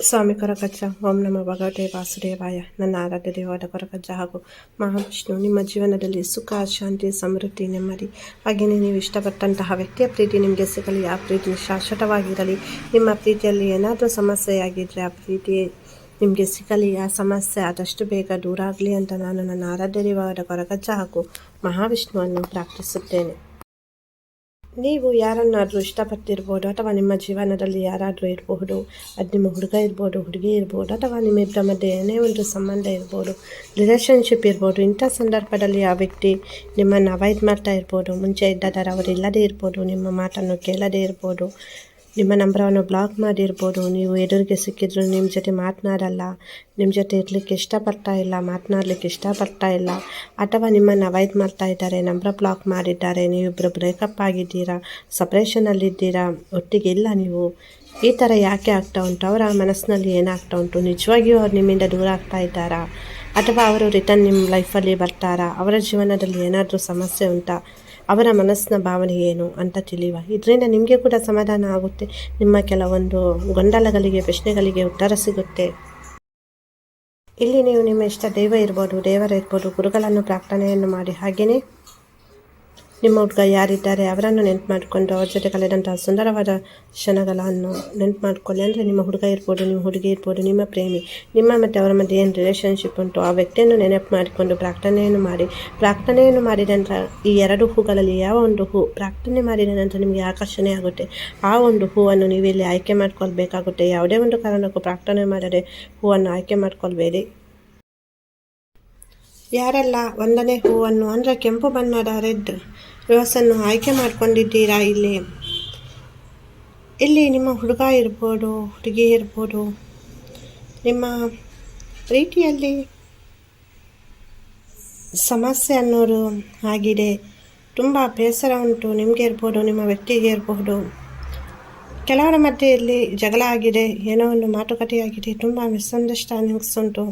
ಸ್ವಾಮಿ ಕೊರಗಜ್ಜ ಓಂ ನಮ ಭಗವತೆ ವಾಸುದೇವಾಯ. ನನ್ನ ಆರಾಧ್ಯ ದೇವಾದ ಕೊರಗಜ್ಜ ಹಾಗೂ ಮಹಾವಿಷ್ಣು, ನಿಮ್ಮ ಜೀವನದಲ್ಲಿ ಸುಖ, ಶಾಂತಿ, ಸಮೃದ್ಧಿ, ನೆಮ್ಮದಿ. ಹಾಗೆಯೇ ನೀವು ಇಷ್ಟಪಟ್ಟಂತಹ ವ್ಯಕ್ತಿಯ ಪ್ರೀತಿ ನಿಮಗೆ ಸಿಗಲಿ, ಆ ಪ್ರೀತಿ ಶಾಶ್ವತವಾಗಿರಲಿ. ನಿಮ್ಮ ಪ್ರೀತಿಯಲ್ಲಿ ಏನಾದರೂ ಸಮಸ್ಯೆಯಾಗಿದ್ದರೆ ಆ ಪ್ರೀತಿ ನಿಮಗೆ ಸಿಗಲಿ, ಆ ಸಮಸ್ಯೆ ಆದಷ್ಟು ಬೇಗ ದೂರ ಆಗಲಿ ಅಂತ ನಾನು ನನ್ನ ಆರಾಧ್ಯ ದೇವಾದ ಕೊರಗಜ್ಜ ಹಾಗೂ ಮಹಾವಿಷ್ಣುವನ್ನು ಪ್ರಾರ್ಥಿಸುತ್ತೇನೆ. ನೀವು ಯಾರನ್ನಾದರೂ ಇಷ್ಟಪಟ್ಟಿರ್ಬೋದು ಅಥವಾ ನಿಮ್ಮ ಜೀವನದಲ್ಲಿ ಯಾರಾದರೂ ಇರಬಹುದು, ಅದು ನಿಮ್ಮ ಹುಡುಗ ಇರ್ಬೋದು, ಹುಡುಗಿ ಇರ್ಬೋದು, ಅಥವಾ ನಿಮ್ಮಿಬ್ಬರ ಮಧ್ಯೆ ಏನೇ ಒಂದು ಸಂಬಂಧ ಇರ್ಬೋದು ರಿಲೇಷನ್ಶಿಪ್ ಇರ್ಬೋದು, ಇಂಥ ಸಂದರ್ಭದಲ್ಲಿ ಆ ವ್ಯಕ್ತಿ ನಿಮ್ಮನ್ನು ಅವಾಯ್ಡ್ ಮಾಡ್ತಾ ಇರ್ಬೋದು, ಮುಂಚೆ ಇದ್ದಾದರೆ ಥರ ಅವರು ಇಲ್ಲದೇ ಇರ್ಬೋದು, ನಿಮ್ಮ ಮಾತನ್ನು ಕೇಳದೇ ಇರ್ಬೋದು ನಿಮ್ಮ ನಂಬರವನ್ನು ಬ್ಲಾಕ್ ಮಾಡಿರ್ಬೋದು. ನೀವು ಎದುರಿಗೆ ಸಿಕ್ಕಿದ್ರು ನಿಮ್ಮ ಜೊತೆ ಮಾತನಾಡಲ್ಲ. ನಿಮ್ಮ ಜೊತೆ ಇರಲಿಕ್ಕೆ ಇಷ್ಟಪಡ್ತಾ ಇಲ್ಲ, ಮಾತನಾಡಲಿಕ್ಕೆ ಇಷ್ಟಪಡ್ತಾ ಇಲ್ಲ. ಅಥವಾ ನಿಮ್ಮನ್ನು ಅವಾಯ್ಡ್ ಮಾಡ್ತಾ ಇದ್ದಾರೆ ನಂಬರ್ ಬ್ಲಾಕ್ ಮಾಡಿದ್ದಾರೆ ನೀವಿಬ್ಬರು ಬ್ರೇಕಪ್ ಆಗಿದ್ದೀರಾ ಸಪ್ರೇಷನಲ್ಲಿದ್ದೀರಾ ಒಟ್ಟಿಗೆ ಇಲ್ಲ ನೀವು. ಈ ಥರ ಯಾಕೆ ಆಗ್ತಾ ಉಂಟು? ಅವರ ಮನಸ್ಸಿನಲ್ಲಿ ಏನಾಗ್ತಾ ಉಂಟು? ನಿಜವಾಗಿಯೂ ಅವ್ರು ನಿಮ್ಮಿಂದ ದೂರ ಆಗ್ತಾ ಇದ್ದಾರಾ? ಅಥವಾ ಅವರು ರಿಟರ್ನ್ ನಿಮ್ಮ ಲೈಫಲ್ಲಿ ಬರ್ತಾರಾ? ಅವರ ಜೀವನದಲ್ಲಿ ಏನಾದರೂ ಸಮಸ್ಯೆ ಉಂಟಾ? ಅವರ ಮನಸ್ಸಿನ ಭಾವನೆ ಏನು ಅಂತ ತಿಳಿಯುವ. ಇದರಿಂದ ನಿಮಗೆ ಕೂಡ ಸಮಾಧಾನ ಆಗುತ್ತೆ. ನಿಮ್ಮ ಕೆಲವೊಂದು ಗೊಂದಲಗಳಿಗೆ, ಪ್ರಶ್ನೆಗಳಿಗೆ ಉತ್ತರ ಸಿಗುತ್ತೆ. ಇಲ್ಲಿ ನೀವು ನಿಮ್ಮ ಇಷ್ಟ ದೈವ ಇರ್ಬೋದು, ದೇವರ ಇರ್ಬೋದು, ಗುರುಗಳನ್ನು ಪ್ರಾರ್ಥನೆಯನ್ನು ಮಾಡಿ. ಹಾಗೆಯೇ ನಿಮ್ಮ ಹುಡುಗ ಯಾರಿದ್ದಾರೆ ಅವರನ್ನು ನೆನ್ಪು ಮಾಡಿಕೊಂಡು ಅವ್ರ ಜೊತೆ ಕಳೆದಂತಹ ಸುಂದರವಾದ ಕ್ಷಣಗಳನ್ನು ನೆನ್ಪು ಮಾಡ್ಕೊಳ್ಳಿ. ಅಂದರೆ ನಿಮ್ಮ ಹುಡುಗ ಇರ್ಬೋದು, ನಿಮ್ಮ ಹುಡುಗಿ ಇರ್ಬೋದು, ನಿಮ್ಮ ಪ್ರೇಮಿ, ನಿಮ್ಮ ಮತ್ತು ಅವರ ಮಧ್ಯೆ ಏನು ರಿಲೇಷನ್ಶಿಪ್ ಉಂಟು, ಆ ವ್ಯಕ್ತಿಯನ್ನು ನೆನಪು ಮಾಡಿಕೊಂಡು ಪ್ರಾರ್ಥನೆಯನ್ನು ಮಾಡಿ. ಪ್ರಾರ್ಥನೆಯನ್ನು ಮಾಡಿದ ನಂತರ ಈ ಎರಡು ಹೂಗಳಲ್ಲಿ ಯಾವ ಒಂದು ಹೂ ಪ್ರಾರ್ಥನೆ ಮಾಡಿದ ನಂತರ ನಿಮಗೆ ಆಕರ್ಷಣೆ ಆಗುತ್ತೆ? ಆ ಒಂದು ಹೂವನ್ನು ನೀವು ಇಲ್ಲಿ ಆಯ್ಕೆ ಮಾಡ್ಕೊಳ್ಬೇಕಾಗುತ್ತೆ. ಯಾವುದೇ ಒಂದು ಕಾರಣಕ್ಕೂ ಪ್ರಾರ್ಥನೆ ಮಾಡದೆ ಹೂವನ್ನು ಆಯ್ಕೆ ಮಾಡ್ಕೊಳ್ಬೇಡಿ. ಯಾರೆಲ್ಲ, ಒಂದನೇ ಹೂವನ್ನು ಅಂದರೆ ಕೆಂಪು ಬಣ್ಣದ ರೆಡ್. ರೋಸನ್ನು ಆಯ್ಕೆ ಮಾಡ್ಕೊಂಡಿದ್ದೀರಾ ಇಲ್ಲಿ? ಇಲ್ಲಿ ನಿಮ್ಮ ಹುಡುಗ ಇರ್ಬೋದು, ಹುಡುಗಿ ಇರ್ಬೋದು, ನಿಮ್ಮ ರೀತಿಯಲ್ಲಿ ಸಮಸ್ಯೆ ಅನ್ನೋರು ಆಗಿದೆ. ತುಂಬ ಬೇಸರ ಉಂಟು. ನಿಮಗೆ ಇರ್ಬೋದು, ನಿಮ್ಮ ವ್ಯಕ್ತಿಗೆ ಇರಬಹುದು ಕೆಲವರ ಮಧ್ಯೆಯಲ್ಲಿ ಜಗಳ ಆಗಿದೆ. ಏನೋ ಒಂದು ಮಾತುಕತೆಯಾಗಿದೆ. ತುಂಬ ಮಿಸ್ಅಂಡರ್ಸ್ಟ್ಯಾಂಡಿಂಗ್ಸ್ ಉಂಟು.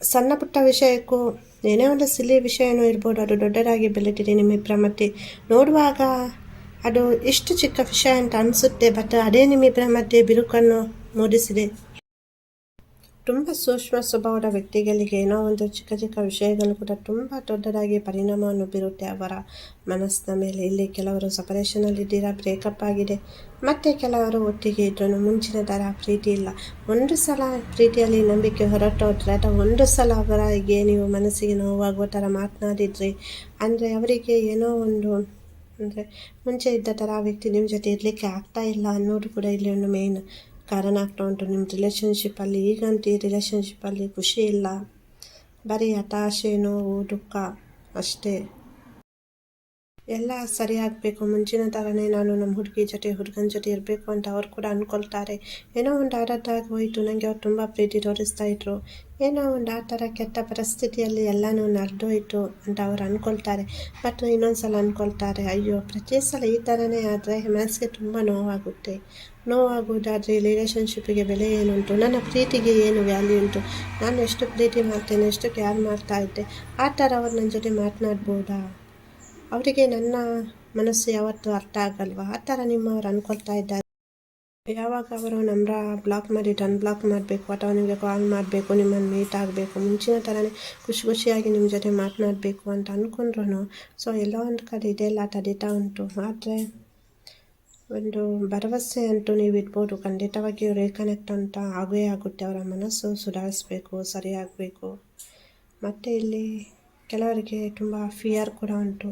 ಸಣ್ಣ ಪುಟ್ಟ ವಿಷಯಕ್ಕೂ ಏನೇ ಒಂದು ಸಿಲಿ ವಿಷಯನೂ ಇರ್ಬೋದು. ಅದು ದೊಡ್ಡದಾಗಿ ಬೆಳೆದಿದೆ. ನಿಮ್ಮಿಬ್ಬರ ಮಧ್ಯೆ ನೋಡುವಾಗ ಅದು ಎಷ್ಟು ಚಿಕ್ಕ ವಿಷಯ ಅಂತ ಅನಿಸುತ್ತೆ ಬಟ್ ಅದೇ ನಿಮ್ಮಿಬ್ಬರ ಮಧ್ಯೆ ಬಿರುಕನ್ನು ಮೂಡಿಸಿದೆ. ತುಂಬ ಸೂಕ್ಷ್ಮ ಸ್ವಭಾವದ ವ್ಯಕ್ತಿಗಳಿಗೆ ಏನೋ ಒಂದು ಚಿಕ್ಕ ಚಿಕ್ಕ ವಿಷಯಗಳು ಕೂಡ ತುಂಬ ದೊಡ್ಡದಾಗಿ ಪರಿಣಾಮವನ್ನು ಬೀರುತ್ತೆ ಅವರ ಮನಸ್ಸಿನ ಮೇಲೆ. ಇಲ್ಲಿ ಕೆಲವರು ಸಪರೇಷನಲ್ಲಿದ್ದೀರಾ ಬ್ರೇಕಪ್ ಆಗಿದೆ. ಮತ್ತು ಕೆಲವರು ಒಟ್ಟಿಗೆ ಇದ್ರೂ ಮುಂಚಿನ ಥರ ಪ್ರೀತಿ ಇಲ್ಲ. ಒಂದು ಸಲ ಪ್ರೀತಿಯಲ್ಲಿ ನಂಬಿಕೆ ಹೊರಟೋದ್ರೆ ಅಥವಾ ಒಂದು ಸಲ ಅವರಿಗೆ ನೀವು ಮನಸ್ಸಿಗೆ ನೋವಾಗುವ ಥರ ಮಾತನಾಡಿದ್ರಿ ಅಂದರೆ ಅವರಿಗೆ ಏನೋ ಒಂದು ಅಂದರೆ ಮುಂಚೆ ಇದ್ದ ಥರ ವ್ಯಕ್ತಿ ನಿಮ್ಮ ಜೊತೆ ಇರಲಿಕ್ಕೆ ಆಗ್ತಾ ಇಲ್ಲ ಅನ್ನೋದು ಕೂಡ ಇಲ್ಲಿ ಒಂದು ಮೇನ್ ಕಾರಣ ಆಗ್ತಾ ಉಂಟು ನಿಮ್ಮ ರಿಲೇಷನ್ಶಿಪ್ಪಲ್ಲಿ ಈಗಂತೂ ಈ ರಿಲೇಷನ್ಶಿಪ್ಪಲ್ಲಿ ಖುಷಿ ಇಲ್ಲ ಬರೀ ಹತಾಶೆ ನೋವು ದುಃಖ ಅಷ್ಟೇ ಎಲ್ಲ ಸರಿಯಾಗಬೇಕು ಮುಂಚಿನ ಥರನೇ ನಾನು ನಮ್ಮ ಹುಡುಗಿ ಜೊತೆ, ಹುಡುಗನ ಜೊತೆ ಇರಬೇಕು ಅಂತ ಅವ್ರು ಕೂಡ ಅಂದ್ಕೊಳ್ತಾರೆ ಏನೋ ಒಂದು ಆಡದ್ದಾಗಿ ಹೋಯಿತು. ನನಗೆ ಅವ್ರು ತುಂಬ ಪ್ರೀತಿ ತೋರಿಸ್ತಾ ಇದ್ರು. ಏನೋ ಒಂದು ಆ ಥರ ಕೆಟ್ಟ ಪರಿಸ್ಥಿತಿಯಲ್ಲಿ ಎಲ್ಲನೂ ನಡೆದೋಯಿತು ಅಂತ ಅವ್ರು ಅಂದ್ಕೊಳ್ತಾರೆ ಬಟ್ ಇನ್ನೊಂದು ಸಲ ಅಂದ್ಕೊಳ್ತಾರೆ ಅಯ್ಯೋ, ಪ್ರತಿ ಸಲ ಈ ಥರನೇ ಆದರೆ ಮನಸ್ಸಿಗೆ ತುಂಬ ನೋವಾಗುತ್ತೆ. ನೋವಾಗುವುದಾದರೆ ರಿಲೇಷನ್ಶಿಪ್ಪಿಗೆ ಬೆಲೆ ಏನುಂಟು ನನ್ನ ಪ್ರೀತಿಗೆ ಏನು ವ್ಯಾಲ್ಯೂ ಉಂಟು? ನಾನು ಎಷ್ಟು ಪ್ರೀತಿ ಮಾಡ್ತೇನೆ, ಎಷ್ಟು ಕೇರ್ ಮಾಡ್ತಾ ಇದ್ದೆ? ಆ ಥರ ಅವ್ರು ನನ್ನ ಜೊತೆ ಮಾತನಾಡ್ಬೋದಾ? ಅವರಿಗೆ ನನ್ನ ಮನಸ್ಸು ಯಾವತ್ತೂ ಅರ್ಥ ಆಗಲ್ವಾ? ಆ ಥರ ನಿಮ್ಮವ್ರು ಅಂದ್ಕೊಳ್ತಾ ಇದ್ದಾರೆ. ಯಾವಾಗ ಅವರು ನಂಬರ ಬ್ಲಾಕ್ ಮಾಡಿ ಅನ್ಬ್ಲಾಕ್ ಮಾಡಬೇಕು, ಅಥವಾ ನಿಮಗೆ ಕಾಲ್ ಮಾಡಬೇಕು, ನಿಮ್ಮನ್ನು ಮೀಟ್ ಆಗಬೇಕು, ಮುಂಚಿನ ಥರನೇ ಖುಷಿ ಖುಷಿಯಾಗಿ ನಿಮ್ಮ ಜೊತೆ ಮಾತನಾಡಬೇಕು ಅಂತ ಅಂದ್ಕೊಂಡ್ರು ಸೊ ಎಲ್ಲೋ ಒಂದು ಕಡೆ ಇದೆಲ್ಲ ತಡೀತಾ ಉಂಟು. ಆದರೆ ಒಂದು ಭರವಸೆ ಅಂತೂ ನೀವು ಇಡ್ಬೋದು. ಖಂಡಿತವಾಗಿ ರೀಕನೆಕ್ಟ್ ಅಂತ ಆಗೇ ಆಗುತ್ತೆ. ಅವರ ಮನಸ್ಸು ಸುಧಾರಿಸ್ಬೇಕು ಸರಿಯಾಗಬೇಕು ಮತ್ತು ಇಲ್ಲಿ ಕೆಲವರಿಗೆ ತುಂಬ ಫಿಯರ್ ಕೂಡ ಉಂಟು.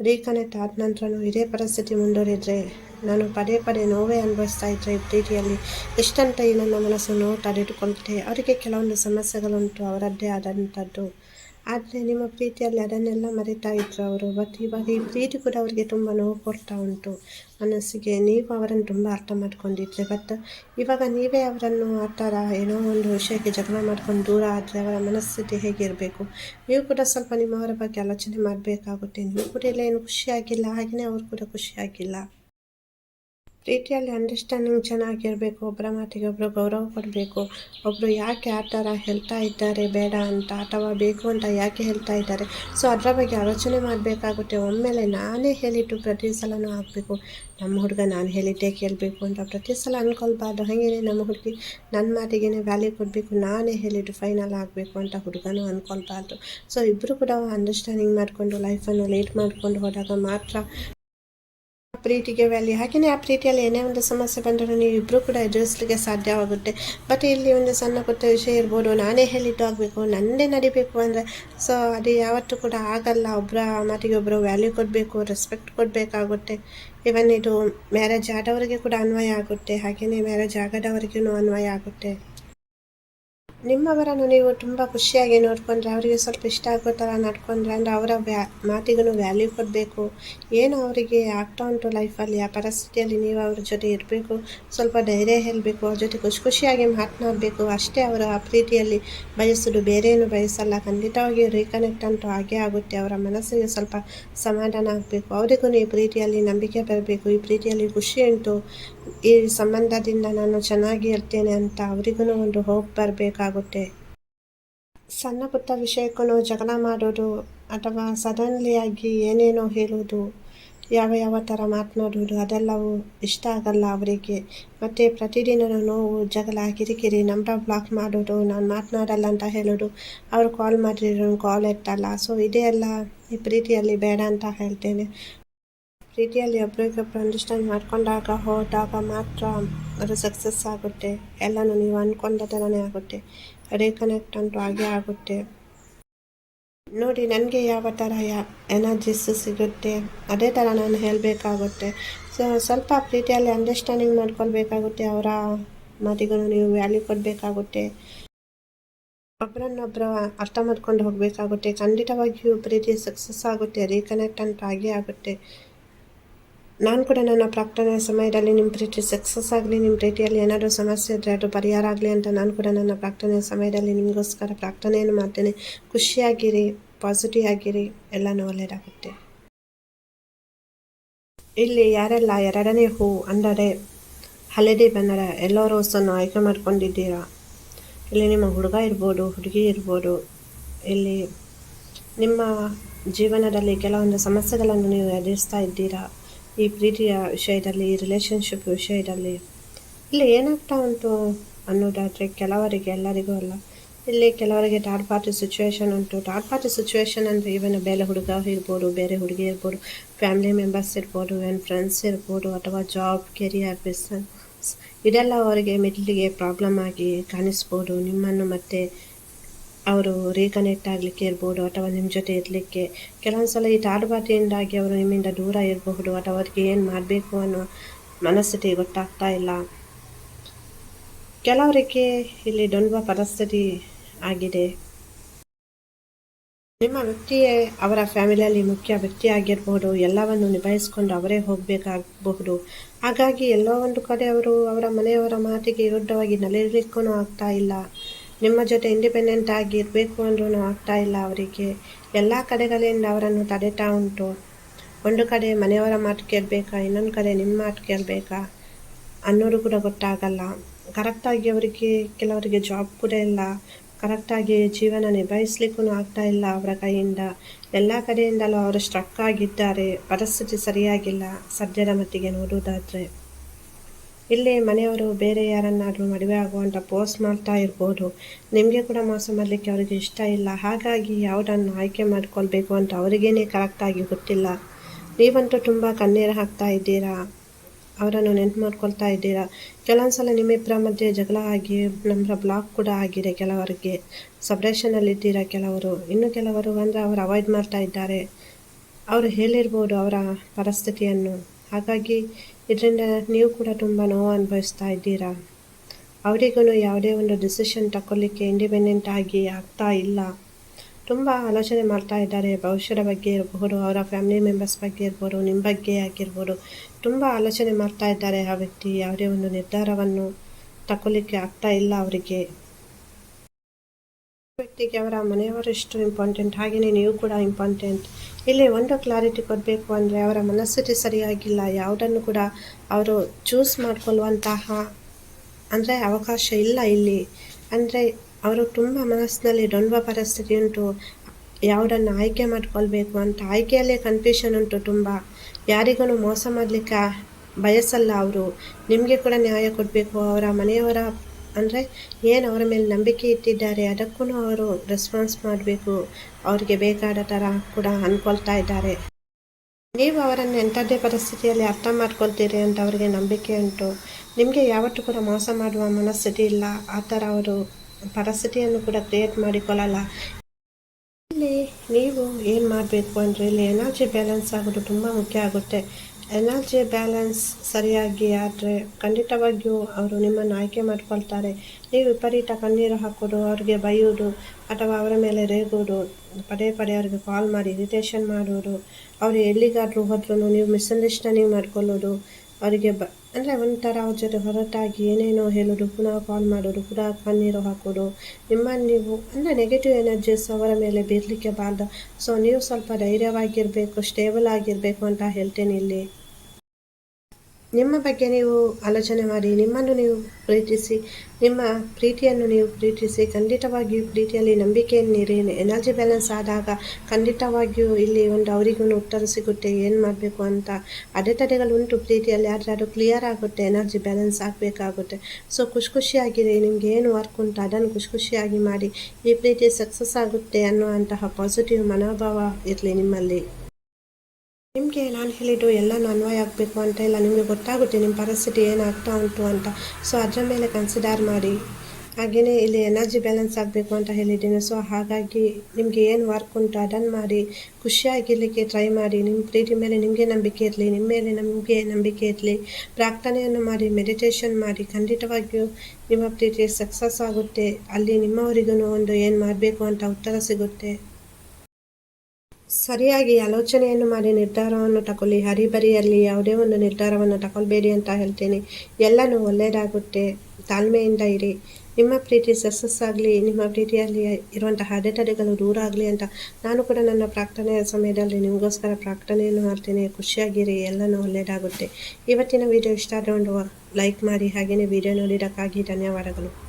ರೀಕನೆಕ್ಟ್ ಆದ ನಂತರನೂ ಇದೇ ಪರಿಸ್ಥಿತಿ ಮುಂದುವರಿದರೆ ನಾನು ಪದೇ ಪದೇ ನೋವೇ ಅನುಭವಿಸ್ತಾ ಇದ್ದರೆ ಪ್ರೀತಿಯಲ್ಲಿ. ಎಷ್ಟಂತ ಈ ನನ್ನ ಮನಸ್ಸು ನೋವು ತಡೆದುಕೊಳ್ತೆ ಅವರಿಗೆ ಕೆಲವೊಂದು ಸಮಸ್ಯೆಗಳುಂಟು, ಅವರದ್ದೇ ಆದಂಥದ್ದು. ಆದರೆ ನಿಮ್ಮ ಪ್ರೀತಿಯಲ್ಲಿ ಅದನ್ನೆಲ್ಲ ಮರಿತಾ ಇದ್ರು ಅವರು. ಬಟ್ ಇವಾಗ ಈ ಪ್ರೀತಿ ಕೂಡ ಅವರಿಗೆ ತುಂಬ ನೋವು ಕೊಡ್ತಾ ಉಂಟು. ಮನಸ್ಸಿಗೆ ನೀವು ಅವರನ್ನು ತುಂಬ ಅರ್ಥ ಮಾಡ್ಕೊಂಡಿದ್ರೆ. ಬಟ್ ಇವಾಗ ನೀವೇ ಅವರನ್ನು ಆ ಥರ ಏನೋ ಒಂದು ವಿಷಯಕ್ಕೆ ಜಗಳ ಮಾಡ್ಕೊಂಡು ದೂರ ಆದರೆ ಅವರ ಮನಸ್ಥಿತಿ ಹೇಗಿರಬೇಕು ನೀವು ಕೂಡ ಸ್ವಲ್ಪ ನಿಮ್ಮವರ ಬಗ್ಗೆ ಆಲೋಚನೆ ಮಾಡಬೇಕಾಗುತ್ತೆ. ನೀವು ಕೂಡ ಇಲ್ಲ, ಏನು ಖುಷಿಯಾಗಿಲ್ಲ ಹಾಗೆಯೇ ಅವರು ಕೂಡ ಖುಷಿಯಾಗಿಲ್ಲ ಪ್ರೀತಿಯಲ್ಲಿ ಅಂಡರ್ಸ್ಟ್ಯಾಂಡಿಂಗ್ ಚೆನ್ನಾಗಿರಬೇಕು ಒಬ್ಬರ ಮಾತಿಗೆ ಒಬ್ಬರು ಗೌರವ ಕೊಡಬೇಕು ಒಬ್ಬರು ಯಾಕೆ ಆ ಥರ ಹೇಳ್ತಾ ಇದ್ದಾರೆ, ಬೇಡ ಅಂತ ಅಥವಾ ಬೇಕು ಅಂತ ಯಾಕೆ ಹೇಳ್ತಾ ಇದ್ದಾರೆ. ಸೊ ಅದರ ಬಗ್ಗೆ ಆಲೋಚನೆ ಮಾಡಬೇಕಾಗುತ್ತೆ. ಒಮ್ಮೆಲೆ ನಾನೇ ಹೇಳಿಟ್ಟು ಪ್ರತಿ ಸಲನೂ ಆಗಬೇಕು. ನಮ್ಮ ಹುಡುಗ ನಾನು ಹೇಳಿದ್ದೇ ಕೇಳಬೇಕು ಅಂತ ಪ್ರತಿ ಸಲ ಅಂದ್ಕೊಳ್ಬಾರ್ದು ಹಾಗೇನೆ ನಮ್ಮ ಹುಡುಗಿ ನನ್ನ ಮಾತಿಗೆ ವ್ಯಾಲ್ಯೂ ಕೊಡಬೇಕು, ನಾನೇ ಹೇಳಿದ್ದು ಫೈನಲ್ ಆಗಬೇಕು ಅಂತ ಹುಡುಗನೂ ಅಂದ್ಕೊಳ್ಬಾರ್ದು ಸೊ ಇಬ್ಬರು ಕೂಡ ಅಂಡರ್ಸ್ಟ್ಯಾಂಡಿಂಗ್ ಮಾಡಿಕೊಂಡು ಲೈಫನ್ನು ಲೇಟ್ ಮಾಡಿಕೊಂಡು ಹೋದಾಗ ಮಾತ್ರ ಪ್ರೀತಿಗೆ ವ್ಯಾಲ್ಯೂ ಹಾಗೆಯೇ ಆ ಪ್ರೀತಿಯಲ್ಲಿ ಏನೇ ಒಂದು ಸಮಸ್ಯೆ ಬಂದರೂ ನೀವು ಇಬ್ಬರು ಕೂಡ ಎದುರಿಸಲಿಕ್ಕೆ ಸಾಧ್ಯವಾಗುತ್ತೆ. ಬಟ್ ಇಲ್ಲಿ ಒಂದು ಸಣ್ಣ ಪುಟ್ಟ ವಿಷಯ ಇರ್ಬೋದು. ನಾನೇ ಹೇಳಿದ್ದು ಆಗಬೇಕು. ನನ್ನದೇ ನಡಿಬೇಕು ಅಂದರೆ ಸೊ ಅದು ಯಾವತ್ತೂ ಕೂಡ ಆಗಲ್ಲ. ಒಬ್ಬರ ಮಾತಿಗೆ ಒಬ್ಬರು ವ್ಯಾಲ್ಯೂ ಕೊಡಬೇಕು ರೆಸ್ಪೆಕ್ಟ್ ಕೊಡಬೇಕಾಗುತ್ತೆ. ಇವನ್ ಇದು ಮ್ಯಾರೇಜ್ ಆದವರಿಗೆ ಕೂಡ ಅನ್ವಯ ಆಗುತ್ತೆ. ಹಾಗೆಯೇ ಮ್ಯಾರೇಜ್ ಆಗದವರಿಗೂ ಅನ್ವಯ ಆಗುತ್ತೆ. ನಿಮ್ಮವರನ್ನು ನೀವು ತುಂಬ ಖುಷಿಯಾಗಿ ನೋಡಿಕೊಂಡ್ರೆ, ಅವರಿಗೆ ಸ್ವಲ್ಪ ಇಷ್ಟ ಆಗೋ ಥರ ನಡ್ಕೊಂಡ್ರೆ, ಅಂದರೆ ಅವರ ವ್ಯಾ, ಮಾತಿಗೂ ವ್ಯಾಲ್ಯೂ ಕೊಡಬೇಕು. ಏನು ಅವರಿಗೆ ಆಗ್ತಾ ಉಂಟು ಲೈಫಲ್ಲಿ ಆ ಪರಿಸ್ಥಿತಿಯಲ್ಲಿ ನೀವು ಅವ್ರ ಜೊತೆ ಇರಬೇಕು, ಸ್ವಲ್ಪ ಧೈರ್ಯ ಹೇಳಬೇಕು, ಅವ್ರ ಜೊತೆ ಖುಷಿ ಖುಷಿಯಾಗಿ ಮಾತನಾಡಬೇಕು, ಅಷ್ಟೇ ಅವರು ಆ ಪ್ರೀತಿಯಲ್ಲಿ ಬಯಸೋದು ಬೇರೆ ಏನು ಬಯಸಲ್ಲ. ಖಂಡಿತವಾಗಿ ರೀಕನೆಕ್ಟ್ ಅಂತೂ ಹಾಗೇ ಆಗುತ್ತೆ. ಅವರ ಮನಸ್ಸಿಗೆ ಸ್ವಲ್ಪ ಸಮಾಧಾನ ಆಗಬೇಕು. ಅವರಿಗೂ ಈ ಪ್ರೀತಿಯಲ್ಲಿ ನಂಬಿಕೆ ಬರಬೇಕು. ಈ ಪ್ರೀತಿಯಲ್ಲಿ ಖುಷಿ ಉಂಟು. ಈ ಸಂಬಂಧದಿಂದ ನಾನು ಚೆನ್ನಾಗಿ ಇರ್ತೇನೆ ಅಂತ ಅವರಿಗೂ ಒಂದು ಹೋಪ್ ಬರಬೇಕಾಗುತ್ತೆ. ಸಣ್ಣ ಪುಟ್ಟ ವಿಷಯಕ್ಕೂ ಜಗಳ ಮಾಡೋದು ಅಥವಾ ಸಡನ್ಲಿಯಾಗಿ ಏನೇನೋ ಹೇಳೋದು, ಯಾವ ಯಾವ ಥರ ಮಾತನಾಡೋದು, ಅದೆಲ್ಲವೂ ಇಷ್ಟ ಆಗಲ್ಲ ಅವರಿಗೆ. ಮತ್ತು ಪ್ರತಿದಿನ ನೋವು ಜಗಳ, ಕಿರಿಕಿರಿ ನಂಬರ್ ಬ್ಲಾಕ್ ಮಾಡೋದು, ನಾನು ಮಾತನಾಡಲ್ಲ ಅಂತ ಹೇಳೋದು, ಅವರು ಕಾಲ್ ಮಾಡಿದ್ರು ಕಾಲ್ ಎತ್ತಲ್ಲ. ಸೊ ಇದೆಲ್ಲ ಈ ಪ್ರೀತಿಯಲ್ಲಿ ಬೇಡ ಅಂತ ಹೇಳ್ತೇನೆ. ಪ್ರೀತಿಯಲ್ಲಿ ಒಬ್ರಿಗೊಬ್ರು ಅಂಡರ್ಸ್ಟ್ಯಾಂಡ್ ಮಾಡ್ಕೊಂಡಾಗ ಹೋದಾಗ ಮಾತ್ರ ಅದು ಸಕ್ಸಸ್ ಆಗುತ್ತೆ. ಎಲ್ಲನೂ ನೀವು ಅಂದ್ಕೊಂಡ ಥರನೇ ಆಗುತ್ತೆ ರೀಕನೆಕ್ಟ್ ಅಂತೂ ಆಗೇ ಆಗುತ್ತೆ. ನೋಡಿ, ನನಗೆ ಯಾವ ಥರ ಎನರ್ಜಿಸ್ ಸಿಗುತ್ತೆ, ಅದೇ ಥರ ನಾನು ಹೇಳಬೇಕಾಗುತ್ತೆ. ಸೊ ಸ್ವಲ್ಪ ಪ್ರೀತಿಯಲ್ಲಿ ಅಂಡರ್ಸ್ಟ್ಯಾಂಡಿಂಗ್ ಮಾಡ್ಕೊಳ್ಬೇಕಾಗುತ್ತೆ, ಅವರ ಮಾತಿಗೂ ನೀವು ವ್ಯಾಲ್ಯೂ ಕೊಡಬೇಕಾಗುತ್ತೆ. ಒಬ್ಬರನ್ನೊಬ್ಬರು ಅರ್ಥ ಮಾಡ್ಕೊಂಡು ಹೋಗಬೇಕಾಗುತ್ತೆ. ಖಂಡಿತವಾಗಿಯೂ ಪ್ರೀತಿ ಸಕ್ಸಸ್ ಆಗುತ್ತೆ ರೀಕನೆಕ್ಟ್ ಅಂತ ಆಗೇ ಆಗುತ್ತೆ. ನಾನು ಕೂಡ ನನ್ನ ಪ್ರಕಟಣೆ ಸಮಯದಲ್ಲಿ ನಿಮ್ಮ ಪ್ರೀತಿ ಸಕ್ಸಸ್ ಆಗಲಿ ನಿಮ್ಮ ಪ್ರೀತಿಯಲ್ಲಿ ಏನಾದರೂ ಸಮಸ್ಯೆ ಇದ್ದರೆ ಅದು ಪರಿಹಾರ ಆಗಲಿ ಅಂತ ನಾನು ಕೂಡ ನನ್ನ ಪ್ರಕಟಣೆ ಸಮಯದಲ್ಲಿ ನಿಮಗೋಸ್ಕರ ಪ್ರಾರ್ಥನೆಯನ್ನು ಮಾಡ್ತೇನೆ. ಖುಷಿಯಾಗಿರಿ ಪಾಸಿಟಿವ್ ಆಗಿರಿ, ಎಲ್ಲನೂ ಒಳ್ಳೆಯದಾಗುತ್ತೆ ಇಲ್ಲಿ ಯಾರೆಲ್ಲ ಎರಡನೇ ಹೂ ಅಂದರೆ ಹಳದಿ ಬಣ್ಣದ ಎಲ್ಲೋ ರೋಸನ್ನು ಆಯ್ಕೆ ಮಾಡ್ಕೊಂಡಿದ್ದೀರಾ? ಇಲ್ಲಿ ನಿಮ್ಮ ಹುಡುಗ ಇರ್ಬೋದು, ಹುಡುಗಿ ಇರ್ಬೋದು. ಇಲ್ಲಿ ನಿಮ್ಮ ಜೀವನದಲ್ಲಿ ಕೆಲವೊಂದು ಸಮಸ್ಯೆಗಳನ್ನು ನೀವು ಎದುರಿಸ್ತಾ ಇದ್ದೀರಾ? ಈ ಪ್ರೀತಿಯ ವಿಷಯದಲ್ಲಿ ರಿಲೇಷನ್ಶಿಪ್ ವಿಷಯದಲ್ಲಿ ಇಲ್ಲಿ ಏನಾಗ್ತಾ ಉಂಟು ಅನ್ನೋದಾದರೆ ಕೆಲವರಿಗೆ, ಎಲ್ಲರಿಗೂ ಅಲ್ಲ. ಇಲ್ಲಿ ಕೆಲವರಿಗೆ ಥರ್ಡ್ ಪಾರ್ಟಿ ಸಿಚುವೇಶನ್ ಉಂಟು. ಥರ್ಡ್ ಪಾರ್ಟಿ ಸಿಚುವೇಶನ್ ಅಂದರೆ ಇವನ್ ಬೇರೆ ಹುಡುಗ ಇರ್ಬೋದು, ಬೇರೆ ಹುಡುಗಿ ಇರ್ಬೋದು ಫ್ಯಾಮಿಲಿ ಮೆಂಬರ್ಸ್ ಇರ್ಬೋದು ಇವನ್ ಫ್ರೆಂಡ್ಸ್ ಇರ್ಬೋದು, ಅಥವಾ ಜಾಬ್ ಕೆರಿಯರ್ ಬಿಸ್ನೆಸ್ ಇದೆಲ್ಲ ಅವರಿಗೆ ಮಿಡ್ಲಿಗೆ ಪ್ರಾಬ್ಲಮ್ ಆಗಿ ಕಾಣಿಸ್ಬೋದು. ನಿಮ್ಮನ್ನು ಮತ್ತೆ ಅವರು ರೀಕನೆಕ್ಟ್ ಆಗಲಿಕ್ಕೆ ಇರ್ಬೋದು ಅಥವಾ ನಿಮ್ಮ ಜೊತೆ ಇರಲಿಕ್ಕೆ. ಕೆಲವೊಂದು ಸಲ ಈ ತಾಡುಬಾತಿಯಿಂದಾಗಿ ಅವರು ನಿಮ್ಮಿಂದ ದೂರ ಇರಬಹುದು ಅಥವಾ ಅವರಿಗೆ ಏನು ಮಾಡಬೇಕು ಅನ್ನೋ ಮನಸ್ಥಿತಿ ಗೊತ್ತಾಗ್ತಾ ಇಲ್ಲ. ಕೆಲವರಿಗೆ ಇಲ್ಲಿ ದೊಂಬ ಪರಿಸ್ಥಿತಿ ಆಗಿದೆ. ನಿಮ್ಮ ವ್ಯಕ್ತಿಯೇ ಅವರ ಫ್ಯಾಮಿಲಿಯಲ್ಲಿ ಮುಖ್ಯ ವ್ಯಕ್ತಿ ಆಗಿರ್ಬೋದು ಎಲ್ಲವನ್ನು ನಿಭಾಯಿಸ್ಕೊಂಡು ಅವರೇ ಹೋಗಬೇಕಾಗಬಹುದು. ಹಾಗಾಗಿ ಎಲ್ಲೋ ಒಂದು ಕಡೆ ಅವರು ಅವರ ಮನೆಯವರ ಮಾತಿಗೆ ವಿರುದ್ಧವಾಗಿ ನಲಿಲಿಕ್ಕೂ ಆಗ್ತಾ ಇಲ್ಲ. ನಿಮ್ಮ ಜೊತೆ ಇಂಡಿಪೆಂಡೆಂಟ್ ಆಗಿ ಇರಬೇಕು ಅಂದ್ರೂ ಆಗ್ತಾ ಇಲ್ಲ ಅವರಿಗೆ. ಎಲ್ಲ ಕಡೆಗಳಿಂದ ಅವರನ್ನು ತಡೆತಾ ಉಂಟು. ಒಂದು ಕಡೆ ಮನೆಯವರ ಮಾತು ಕೇಳಬೇಕಾ, ಇನ್ನೊಂದು ಕಡೆ ನಿಮ್ಮ ಮಾತು ಕೇಳಬೇಕಾ? ಅನ್ನೋರು ಕೂಡ ಗೊತ್ತಾಗಲ್ಲ. ಕರೆಕ್ಟಾಗಿ ಅವರಿಗೆ, ಕೆಲವರಿಗೆ ಜಾಬ್ ಕೂಡ ಇಲ್ಲ. ಕರೆಕ್ಟಾಗಿ ಜೀವನ ನಿಭಾಯಿಸ್ಲಿಕ್ಕೂ ಆಗ್ತಾ ಇಲ್ಲ ಅವರ ಕೈಯಿಂದ. ಎಲ್ಲ ಕಡೆಯಿಂದಲೂ ಅವರು ಸ್ಟ್ರಕ್ ಆಗಿದ್ದಾರೆ. ಪರಿಸ್ಥಿತಿ ಸರಿಯಾಗಿಲ್ಲ. ಸದ್ಯದ ಮಟ್ಟಿಗೆ ನೋಡುವುದಾದರೆ. ಇಲ್ಲಿ ಮನೆಯವರು ಬೇರೆ ಯಾರನ್ನಾದರೂ ಮದುವೆ ಆಗುವಂಥ ಪೋಸ್ಟ್ ಮಾಡ್ತಾ ಇರ್ಬೋದು. ನಿಮಗೆ ಕೂಡ ಮೋಸ ಮಾಡಲಿಕ್ಕೆ ಅವರಿಗೆ ಇಷ್ಟ ಇಲ್ಲ. ಹಾಗಾಗಿ ಯಾವುದನ್ನು ಆಯ್ಕೆ ಮಾಡಿಕೊಳ್ಬೇಕು ಅಂತ ಅವರಿಗೇನೆ ಕರೆಕ್ಟಾಗಿ ಗೊತ್ತಿಲ್ಲ. ನೀವಂತೂ ತುಂಬ ಕಣ್ಣೀರು ಹಾಕ್ತಾ ಇದ್ದೀರಾ? ಅವರನ್ನು ನೆನ್ಪು ಮಾಡ್ಕೊಳ್ತಾ ಇದ್ದೀರಾ? ಕೆಲವೊಂದು ಸಲ ನಿಮ್ಮಿಬ್ಬರ ಮಧ್ಯೆ ಜಗಳ ಆಗಿ ನಮ್ಮ ಬ್ಲಾಕ್ ಕೂಡ ಆಗಿದೆ ಕೆಲವರಿಗೆ. ಸಪ್ರೇಷನಲ್ಲಿದ್ದೀರಾ ಕೆಲವರು? ಇನ್ನು ಕೆಲವರು ಅಂದರೆ ಅವರು ಅವಾಯ್ಡ್ ಮಾಡ್ತಾ ಇದ್ದಾರೆ. ಅವರು ಹೇಳಿರ್ಬೋದು ಅವರ ಪರಿಸ್ಥಿತಿಯನ್ನು. ಹಾಗಾಗಿ ಇದರಿಂದ ನೀವು ಕೂಡ ತುಂಬ ನೋವು ಅನುಭವಿಸ್ತಾ ಇದ್ದೀರಾ? ಅವರಿಗೂ ಯಾವುದೇ ಒಂದು ಡಿಸಿಷನ್ ತಗೊಳ್ಳಿಕ್ಕೆ ಇಂಡಿಪೆಂಡೆಂಟ್ ಆಗಿ ಆಗ್ತಾ ಇಲ್ಲ. ತುಂಬ ಆಲೋಚನೆ ಮಾಡ್ತಾ ಇದ್ದಾರೆ. ಭವಿಷ್ಯದ ಬಗ್ಗೆ ಇರಬಹುದು ಅವರ ಫ್ಯಾಮಿಲಿ ಮೆಂಬರ್ಸ್ ಬಗ್ಗೆ ಇರ್ಬೋದು ನಿಮ್ಮ ಬಗ್ಗೆ ಆಗಿರ್ಬೋದು. ತುಂಬ ಆಲೋಚನೆ ಮಾಡ್ತಾ ಇದ್ದಾರೆ ಆ ವ್ಯಕ್ತಿ. ಯಾವುದೇ ಒಂದು ನಿರ್ಧಾರವನ್ನು ತಗೊಳ್ಳಿಕ್ಕೆ ಆಗ್ತಾ ಇಲ್ಲ ಅವರಿಗೆ. ವ್ಯಕ್ತಿಗೆ ಅವರ ಮನೆಯವರು ಎಷ್ಟು ಇಂಪಾರ್ಟೆಂಟ್ ಹಾಗೆಯೇ ನೀವು ಕೂಡ ಇಂಪಾರ್ಟೆಂಟ್ ಇಲ್ಲಿ ಒಂದು ಕ್ಲಾರಿಟಿ ಕೊಡಬೇಕು ಅಂದರೆ ಅವರ ಮನಸ್ಥಿತಿ ಸರಿಯಾಗಿಲ್ಲ, ಯಾವುದನ್ನು ಕೂಡ ಅವರು ಚೂಸ್ ಮಾಡಿಕೊಳ್ಳುವಂತಹ ಅಂದರೆ ಅವಕಾಶ ಇಲ್ಲ ಇಲ್ಲಿ. ಅಂದರೆ ಅವರು ತುಂಬ ಮನಸ್ಸಿನಲ್ಲಿ ಡೊಂಬ ಪರಿಸ್ಥಿತಿ ಉಂಟು, ಯಾವುದನ್ನು ಆಯ್ಕೆ ಮಾಡಿಕೊಳ್ಬೇಕು ಅಂತ ಆಯ್ಕೆಯಲ್ಲೇ ಕನ್ಫ್ಯೂಷನ್ ಉಂಟು ತುಂಬ. ಯಾರಿಗೂ ಮೋಸ ಮಾಡಲಿಕ್ಕೆ ಬಯಸಲ್ಲ ಅವರು. ನಿಮಗೆ ಕೂಡ ನ್ಯಾಯ ಕೊಡಬೇಕು, ಅವರ ಮನೆಯವರ ಅಂದರೆ ಏನು ಅವರ ಮೇಲೆ ನಂಬಿಕೆ ಇಟ್ಟಿದ್ದಾರೆ? ಅದಕ್ಕೂ ಅವರು ರೆಸ್ಪಾನ್ಸ್ ಮಾಡಬೇಕು. ಅವರಿಗೆ ಬೇಕಾದ ಥರ ಕೂಡ ಅಂದ್ಕೊಳ್ತಾ ಇದ್ದಾರೆ. ನೀವು ಅವರನ್ನು ಎಂಥದ್ದೇ ಪರಿಸ್ಥಿತಿಯಲ್ಲಿ ಅರ್ಥ ಮಾಡ್ಕೊಳ್ತೀರಿ ಅಂತ ಅವರಿಗೆ ನಂಬಿಕೆ ಉಂಟು. ನಿಮಗೆ ಯಾವತ್ತೂ ಕೂಡ ಮೋಸ ಮಾಡುವ ಮನಸ್ಥಿತಿ ಇಲ್ಲ. ಆ ಥರ ಅವರು ಪರಿಸ್ಥಿತಿಯನ್ನು ಕೂಡ ಕ್ರಿಯೇಟ್ ಮಾಡಿಕೊಳ್ಳಲ್ಲ. ಇಲ್ಲಿ ನೀವು ಏನು ಮಾಡಬೇಕು ಅಂದರೆ ಇಲ್ಲಿ ಎನರ್ಜಿ ಬ್ಯಾಲೆನ್ಸ್ ಆಗೋದು ತುಂಬ ಮುಖ್ಯ ಆಗುತ್ತೆ. ಎನರ್ಜಿ ಬ್ಯಾಲೆನ್ಸ್ ಸರಿಯಾಗಿ ಆದರೆ ಖಂಡಿತವಾಗಿಯೂ ಅವರು ನಿಮ್ಮನ್ನು ಆಯ್ಕೆ ಮಾಡಿಕೊಳ್ತಾರೆ. ನೀವು ವಿಪರೀತ ಕಣ್ಣೀರು ಹಾಕೋದು, ಅವ್ರಿಗೆ ಬೈಯೋದು, ಅಥವಾ ಅವರ ಮೇಲೆ ರೇಗೋದು, ಪದೇ ಪದೇ ಅವರಿಗೆ ಕಾಲ್ ಮಾಡಿ ಇರಿಟೇಷನ್ ಮಾಡೋದು, ಅವರು ಎಲ್ಲಿಗಾದರೂ ಹೋದ್ರೂ ನೀವು ಮಿಸ್ಅಂಡರ್ಸ್ಟ್ಯಾಂಡಿಂಗ್ ಮಾಡ್ಕೊಳ್ಳೋದು, ಅವರಿಗೆ ಬ ಅಂದರೆ ಒಂಥರ ಅವ್ರ ಜೊತೆ ಹೊರಟಾಗಿ ಏನೇನೋ ಹೇಳೋದು ಪುನಃ ಕಾಲ್ ಮಾಡೋದು ಪುನಃ ಕಣ್ಣೀರು ಹಾಕೋದು. ನಿಮ್ಮನ್ನು ನೀವು ಅಂದರೆ ನೆಗೆಟಿವ್ ಎನರ್ಜೀಸ್ ಅವರ ಮೇಲೆ ಬೀರಲಿಕ್ಕೆ ಬಾರ್ದು. ಸೊ ನೀವು ಸ್ವಲ್ಪ ಧೈರ್ಯವಾಗಿರಬೇಕು ಸ್ಟೇಬಲ್ ಆಗಿರಬೇಕು ಅಂತ ಹೇಳ್ತೇನೆ ಇಲ್ಲಿ. ನಿಮ್ಮ ಬಗ್ಗೆ ನೀವು ಆಲೋಚನೆ ಮಾಡಿ, ನಿಮ್ಮನ್ನು ನೀವು ಪ್ರೀತಿಸಿ, ನಿಮ್ಮ ಪ್ರೀತಿಯನ್ನು ನೀವು ಪ್ರೀತಿಸಿ, ಖಂಡಿತವಾಗಿಯೂ ಪ್ರೀತಿಯಲ್ಲಿ ನಂಬಿಕೆಯನ್ನಿರಿ. ಎನರ್ಜಿ ಬ್ಯಾಲೆನ್ಸ್ ಆದಾಗ ಖಂಡಿತವಾಗಿಯೂ ಇಲ್ಲಿ ಒಂದು ಅವರಿಗೂ ಉತ್ತರ ಸಿಗುತ್ತೆ, ಏನು ಮಾಡಬೇಕು ಅಂತ. ಅಡೆತಡೆಗಳು ಉಂಟು ಪ್ರೀತಿಯಲ್ಲಿ, ಆದರೆ ಅದು ಕ್ಲಿಯರ್ ಆಗುತ್ತೆ ಎನರ್ಜಿ ಬ್ಯಾಲೆನ್ಸ್ ಆಗಬೇಕಾಗುತ್ತೆ. ಸೊ ಖುಷಿ ಖುಷಿಯಾಗಿರಿ, ನಿಮ್ಗೆ ಏನು ವರ್ಕ್ ಉಂಟು ಅದನ್ನು ಖುಷಿ ಖುಷಿಯಾಗಿ ಮಾಡಿ. ಈ ಪ್ರೀತಿ ಸಕ್ಸಸ್ ಆಗುತ್ತೆ ಅನ್ನುವಂತಹ ಪಾಸಿಟಿವ್ ಮನೋಭಾವ ಇರಲಿ ನಿಮ್ಮಲ್ಲಿ. ನಿಮಗೆ ನಾನು ಹೇಳಿದ್ದು ಎಲ್ಲನೂ ಅನ್ವಯ ಆಗಬೇಕು ಅಂತ ಇಲ್ಲ ನಿಮಗೆ ಗೊತ್ತಾಗುತ್ತೆ ನಿಮ್ಮ ಪರಿಸ್ಥಿತಿ ಏನಾಗ್ತಾ ಉಂಟು ಅಂತ. ಸೊ ಅದರ ಮೇಲೆ ಕನ್ಸಿಡರ್ ಮಾಡಿ. ಹಾಗೆಯೇ ಇಲ್ಲಿ ಎನರ್ಜಿ ಬ್ಯಾಲೆನ್ಸ್ ಆಗಬೇಕು ಅಂತ ಹೇಳಿದ್ದೀನಿ. ಸೊ ಹಾಗಾಗಿ ನಿಮಗೆ ಏನು ವರ್ಕ್ ಉಂಟು ಅದನ್ನು ಮಾಡಿ, ಖುಷಿಯಾಗಿರಲಿಕ್ಕೆ ಟ್ರೈ ಮಾಡಿ. ನಿಮ್ಮ ಪ್ರೀತಿ ಮೇಲೆ ನಿಮಗೆ ನಂಬಿಕೆ ಇರಲಿ ನಿಮ್ಮ ಮೇಲೆ ನಮಗೆ ನಂಬಿಕೆ ಇರಲಿ. ಪ್ರಾರ್ಥನೆಯನ್ನು ಮಾಡಿ ಮೆಡಿಟೇಷನ್ ಮಾಡಿ. ಖಂಡಿತವಾಗಿಯೂ ನಿಮ್ಮ ಪ್ರೀತಿ ಸಕ್ಸಸ್ ಆಗುತ್ತೆ. ಅಲ್ಲಿ ನಿಮ್ಮವರಿಗೂ ಒಂದು ಏನು ಮಾಡಬೇಕು ಅಂತ ಉತ್ತರ ಸಿಗುತ್ತೆ. ಸರಿಯಾಗಿ ಆಲೋಚನೆಯನ್ನು ಮಾಡಿ, ನಿರ್ಧಾರವನ್ನು ತಗೊಳ್ಳಿ ಹರಿಬರಿಯಲ್ಲಿ ಯಾವುದೇ ಒಂದು ನಿರ್ಧಾರವನ್ನು ತಗೊಳ್ಬೇಡಿ ಅಂತ ಹೇಳ್ತೀನಿ. ಎಲ್ಲನೂ ಒಳ್ಳೆಯದಾಗುತ್ತೆ. ತಾಳ್ಮೆಯಿಂದ ಇರಿ. ನಿಮ್ಮ ಪ್ರೀತಿ ಸಕ್ಸಸ್ ಆಗಲಿ ನಿಮ್ಮ ಪ್ರೀತಿಯಲ್ಲಿ ಇರುವಂತಹ ಅಡೆತಡೆಗಳು ದೂರ ಆಗಲಿ ಅಂತ ನಾನು ಕೂಡ ನನ್ನ ಪ್ರಾರ್ಥನೆಯ ಸಮಯದಲ್ಲಿ ನಿಮಗೋಸ್ಕರ ಪ್ರಾರ್ಥನೆಯನ್ನು ಮಾಡ್ತೀನಿ. ಖುಷಿಯಾಗಿರಿ. ಎಲ್ಲನೂ ಒಳ್ಳೆಯದಾಗುತ್ತೆ. ಇವತ್ತಿನ ವಿಡಿಯೋ ಇಷ್ಟ ಆದರೆ ಒಂದು ಲೈಕ್ ಮಾಡಿ ಹಾಗೆಯೇ ವಿಡಿಯೋ ನೋಡಿದ್ದಕ್ಕಾಗಿ ಧನ್ಯವಾದಗಳು.